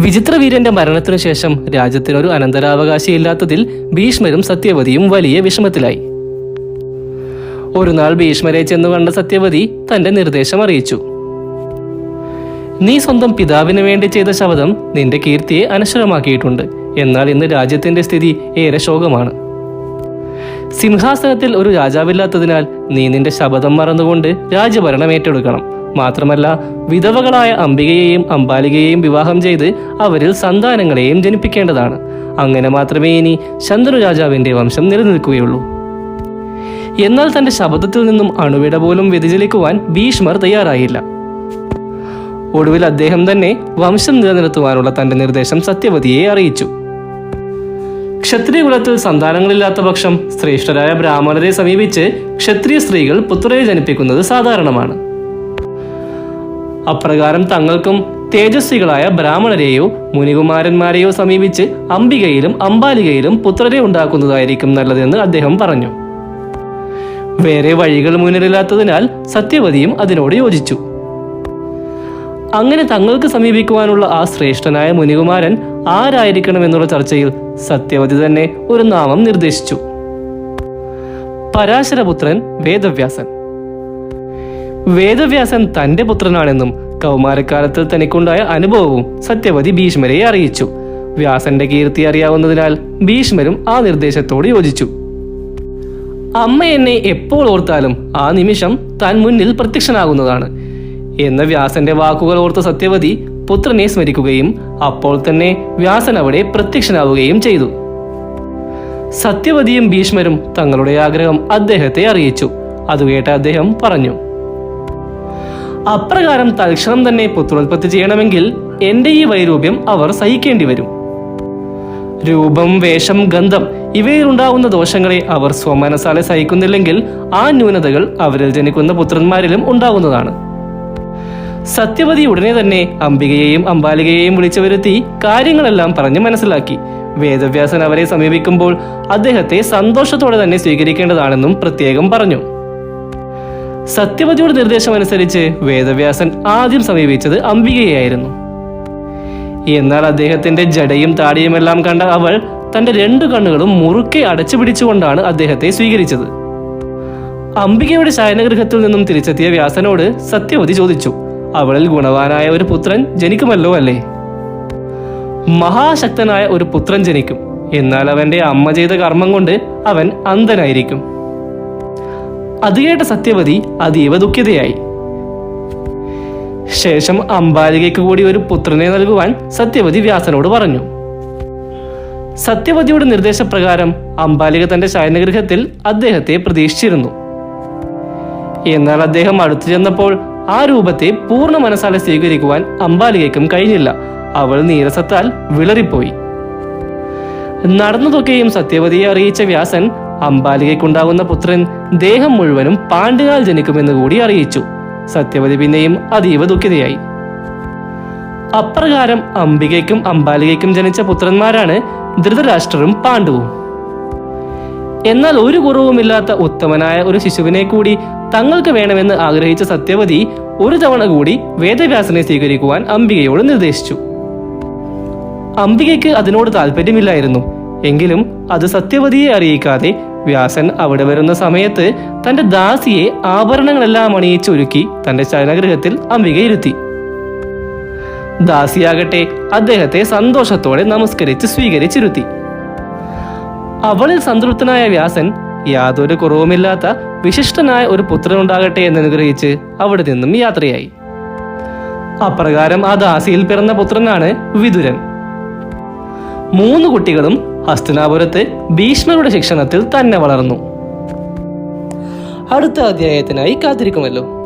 വിചിത്രവീര്യന്റെ മരണത്തിനു ശേഷം രാജ്യത്തിനൊരു അനന്തരാവകാശിയില്ലാത്തതിൽ ഭീഷ്മരും സത്യവതിയും വലിയ വിഷമത്തിലായി. ഒരു നാൾ ഭീഷ്മരെ ചെന്നു കണ്ട സത്യവതി തന്റെ നിർദ്ദേശം അറിയിച്ചു. നീ സ്വന്തം പിതാവിന് വേണ്ടി ചെയ്ത ശബദം നിന്റെ കീർത്തിയെ അനശ്വരമാക്കിയിട്ടുണ്ട്. എന്നാൽ ഇന്ന് രാജ്യത്തിന്റെ സ്ഥിതി ഏറെ ശോകമാണ്. സിംഹാസനത്തിൽ ഒരു രാജാവില്ലാത്തതിനാൽ നീ നിന്റെ ശബദം മറന്നുകൊണ്ട് രാജ്യഭരണം ഏറ്റെടുക്കണം. മാത്രമല്ല വിധവകളായ അംബികയെയും അംബാലികയെയും വിവാഹം ചെയ്ത് അവരിൽ സന്താനങ്ങളെയും ജനിപ്പിക്കേണ്ടതാണ്. അങ്ങനെ മാത്രമേ ഇനി ശന്തനു രാജാവിന്റെ വംശം നിലനിൽക്കുകയുള്ളൂ. എന്നാൽ തന്റെ ശബ്ദത്തിൽ നിന്നും അണുവിട പോലും വ്യതിചലിക്കുവാൻ ഭീഷ്മർ തയ്യാറായില്ല. ഒടുവിൽ അദ്ദേഹം തന്നെ വംശം നിലനിർത്തുവാനുള്ള തന്റെ നിർദ്ദേശം സത്യവതിയെ അറിയിച്ചു. ക്ഷത്രിയ കുലത്തിൽ സന്താനങ്ങളില്ലാത്ത പക്ഷം ശ്രേഷ്ഠരായ ബ്രാഹ്മണരെ സമീപിച്ച് ക്ഷത്രിയ സ്ത്രീകൾ പുത്രരെ ജനിപ്പിക്കുന്നത് സാധാരണമാണ്. അപ്രകാരം തങ്ങൾക്കും തേജസ്വികളായ ബ്രാഹ്മണരെയോ മുനികുമാരന്മാരെയോ സമീപിച്ച് അംബികയിലും അംബാലികയിലും പുത്രരെ ഉണ്ടാക്കുന്നതായിരിക്കും നല്ലതെന്ന് അദ്ദേഹം പറഞ്ഞു. വേറെ വഴികൾ മുന്നിലില്ലാത്തതിനാൽ സത്യവതിയും അതിനോട് യോജിച്ചു. അങ്ങനെ തങ്ങൾക്ക് സമീപിക്കുവാനുള്ള ആ ശ്രേഷ്ഠനായ മുനികുമാരൻ ആരായിരിക്കണം ആരായിരിക്കണമെന്നുള്ള ചർച്ചയിൽ സത്യവതി തന്നെ ഒരു നാമം നിർദ്ദേശിച്ചു. പരാശരപുത്രൻ വേദവ്യാസൻ. വേദവ്യാസൻ തന്റെ പുത്രനാണെന്നും കൗമാരക്കാലത്ത് തനിക്കുണ്ടായ അനുഭവവും സത്യവതി ഭീഷ്മരെ അറിയിച്ചു. വ്യാസന്റെ കീർത്തി അറിയാവുന്നതിനാൽ ഭീഷ്മരും ആ നിർദ്ദേശത്തോട് യോജിച്ചു. അമ്മ എന്നെ എപ്പോൾ ഓർത്താലും ആ നിമിഷം താൻ മുന്നിൽ പ്രത്യക്ഷനാകുന്നതാണ്. എന്ന വ്യാസന്റെ വാക്കുകൾ ഓർത്ത സത്യവതി പുത്രനെ സ്മരിക്കുകയും അപ്പോൾ തന്നെ വ്യാസൻ അവിടെ പ്രത്യക്ഷനാവുകയും ചെയ്തു. സത്യവതിയും ഭീഷ്മരും തങ്ങളുടെ ആഗ്രഹം അദ്ദേഹത്തെ അറിയിച്ചു. അത് കേട്ട അദ്ദേഹം പറഞ്ഞു അപ്രകാരം തൽക്ഷണം തന്നെ പുത്രോത്പത്തി ചെയ്യണമെങ്കിൽ എന്റെ ഈ വൈരൂപ്യം അവർ സഹിക്കേണ്ടി വരും. രൂപം വേഷം ഗന്ധം ഇവയിൽ ഉണ്ടാകുന്ന ദോഷങ്ങളെ അവർ സ്വമനസാലെ സഹിക്കുന്നില്ലെങ്കിൽ ആ ന്യൂനതകൾ അവരിൽ ജനിക്കുന്ന പുത്രന്മാരിലും ഉണ്ടാകുന്നതാണ് സത്യവതി ഉടനെ തന്നെ അംബികയെയും അംബാലികയെയും വിളിച്ചു വരുത്തി കാര്യങ്ങളെല്ലാം പറഞ്ഞു മനസ്സിലാക്കി. വേദവ്യാസൻ അവരെ സമീപിക്കുമ്പോൾ അദ്ദേഹത്തെ സന്തോഷത്തോടെ തന്നെ സ്വീകരിക്കേണ്ടതാണെന്നും പ്രത്യേകം പറഞ്ഞു. സത്യവതിയുടെ നിർദ്ദേശമനുസരിച്ച് വേദവ്യാസൻ ആദ്യം സമീപിച്ചത് അംബികയായിരുന്നു എന്നാൽ അദ്ദേഹത്തിന്റെ ജടയും താടിയുമെല്ലാം കണ്ട അവൾ തന്റെ രണ്ടു കണ്ണുകളും മുറുക്കെ അടച്ചു പിടിച്ചുകൊണ്ടാണ് അദ്ദേഹത്തെ സ്വീകരിച്ചത്. അംബികയുടെ ശയനഗൃഹത്തിൽ നിന്നും തിരിച്ചെത്തിയ വ്യാസനോട് സത്യവതി ചോദിച്ചു അവളിൽ ഗുണവാനായ ഒരു പുത്രൻ ജനിക്കുമല്ലോ അല്ലേ? മഹാശക്തനായ ഒരു പുത്രൻ ജനിക്കും. എന്നാൽ അവന്റെ അമ്മ ചെയ്ത കർമ്മം കൊണ്ട് അവൻ അന്ധനായിരിക്കും. അത് കേട്ട സത്യവതി അതീവ ദുഃഖിതയായി. ശേഷം അംബാലികയ്ക്ക് കൂടി ഒരു പുത്രനെ നൽകുവാൻ സത്യവതി വ്യാസനോട് പറഞ്ഞു. സത്യവതിയുടെ നിർദ്ദേശപ്രകാരം അംബാലിക തന്റെ ശയനഗൃഹത്തിൽ അദ്ദേഹത്തെ പ്രതീക്ഷിച്ചിരുന്നു. എന്നാൽ അദ്ദേഹം അടുത്തു ചെന്നപ്പോൾ ആ രൂപത്തെ പൂർണ മനസ്സാലെ സ്വീകരിക്കുവാൻ അംബാലികയ്ക്കും കഴിഞ്ഞില്ല. അവൾ നീരസത്താൽ വിളറിപ്പോയി. നടന്നതൊക്കെയും സത്യവതിയെ അറിയിച്ച വ്യാസൻ അംബാലികയ്ക്കുണ്ടാകുന്ന പുത്രൻ ദേഹം മുഴുവനും പാണ്ഡുകാൽ ജനിക്കുമെന്ന് കൂടി അറിയിച്ചു. സത്യവതി പിന്നെയും അതീവ ദുഃഖിതയായി. അപ്രകാരം അംബികയ്ക്കും അംബാലികയ്ക്കും ജനിച്ച പുത്രന്മാരാണ് ധൃതരാഷ്ട്രരും പാണ്ഡുവും. എന്നാൽ ഒരു കുറവുമില്ലാത്ത ഉത്തമനായ ഒരു ശിശുവിനെ കൂടി തങ്ങൾക്ക് വേണമെന്ന് ആഗ്രഹിച്ച സത്യവതി ഒരു തവണ കൂടി വേദവ്യാസനെ സ്വീകരിക്കുവാൻ അംബികയോട് നിർദ്ദേശിച്ചു. അംബികയ്ക്ക് അതിനോട് താല്പര്യമില്ലായിരുന്നു എങ്കിലും അത് സത്യവതിയെ അറിയിക്കാതെ വ്യാസൻ അവിടെ വരുന്ന സമയത്ത് തന്റെ ദാസിയെ ആഭരണങ്ങളെല്ലാം അണിയിച്ചൊരുക്കി തന്റെ ശയനഗൃഹത്തിൽ അംബിക ഇരുത്തി. ദാസിയാകട്ടെ അദ്ദേഹത്തെ സന്തോഷത്തോടെ നമസ്കരിച്ച് സ്വീകരിച്ചിരുത്തി. അവളിൽ സംതൃപ്തനായ വ്യാസൻ യാതൊരു കുറവുമില്ലാത്ത വിശിഷ്ടനായ ഒരു പുത്രനുണ്ടാകട്ടെ എന്ന് അനുഗ്രഹിച്ച് അവിടെ നിന്നും യാത്രയായി. അപ്രകാരം ആ ദാസിയിൽ പിറന്ന പുത്രനാണ് വിതുരൻ മൂന്ന് കുട്ടികളും ഹസ്തിനാപുരത്ത് ഭീഷ്മരുടെ ശിക്ഷണത്തിൽ തന്നെ വളർന്നു. അടുത്ത അധ്യായത്തിനായി കാത്തിരിക്കുമല്ലോ.